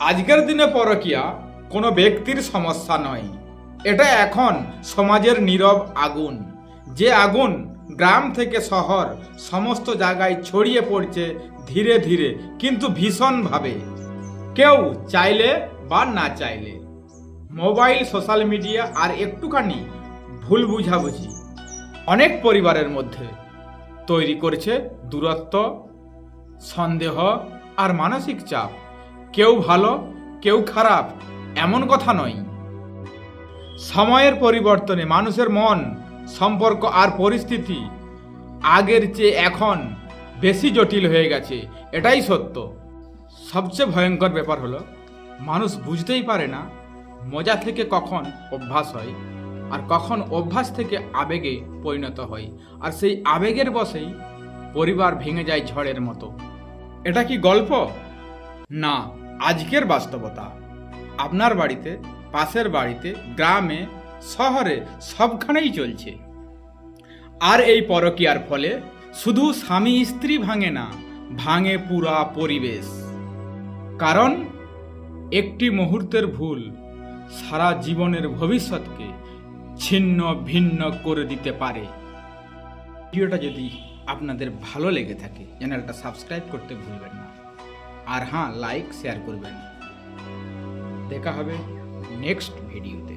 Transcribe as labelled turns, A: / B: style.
A: আজকের দিনে পরকিয়া কোনো ব্যক্তির সমস্যা নয়। এটা এখন সমাজের নীরব আগুন। যে আগুন গ্রাম থেকে শহর সমস্ত জায়গায় ছড়িয়ে পড়ছে ধীরে ধীরে, কিন্তু ভীষণভাবে। কেউ চাইলে বা না চাইলে। মোবাইল, সোশ্যাল মিডিয়া আর একটুখানি ভুল বুঝাবুঝি অনেক পরিবারের মধ্যে তৈরি করছে দূরত্ব, সন্দেহ আর মানসিক চাপ। কেউ ভালো, কেউ খারাপ, এমন কথা নয়। সময়ের পরিবর্তনে মানুষের মন, সম্পর্ক আর পরিস্থিতি আগের চেয়ে এখন বেশি জটিল হয়ে গেছে, এটাই সত্য। সবচেয়ে ভয়ঙ্কর ব্যাপার হলো, মানুষ বুঝতেই পারে না মজা থেকে কখন অভ্যাস হয় আর কখন অভ্যাস থেকে আবেগে পরিণত হয়, আর সেই আবেগের বসেই পরিবার ভেঙে যায় ঝড়ের মতো। এটা কি গল্প? না, আজকের বাস্তবতা। আপনার বাড়িতে, পাশের বাড়িতে, গ্রামে, শহরে সবখানেই চলছে। আর এই পরকীয়ার ফলে শুধু স্বামী স্ত্রী ভাঙে না, ভাঙে পুরা পরিবেশ। কারণ, একটি মুহূর্তের ভুল সারা জীবনের ভবিষ্যৎকে ছিন্ন ভিন্ন করে দিতে পারে। ভিডিওটা যদি আপনাদের ভালো লেগে থাকে, চ্যানেলটা সাবস্ক্রাইব করতে ভুলবেন না। আর হ্যাঁ লাইক শেয়ার করবেন। দেখা হবে নেক্সট ভিডিওতে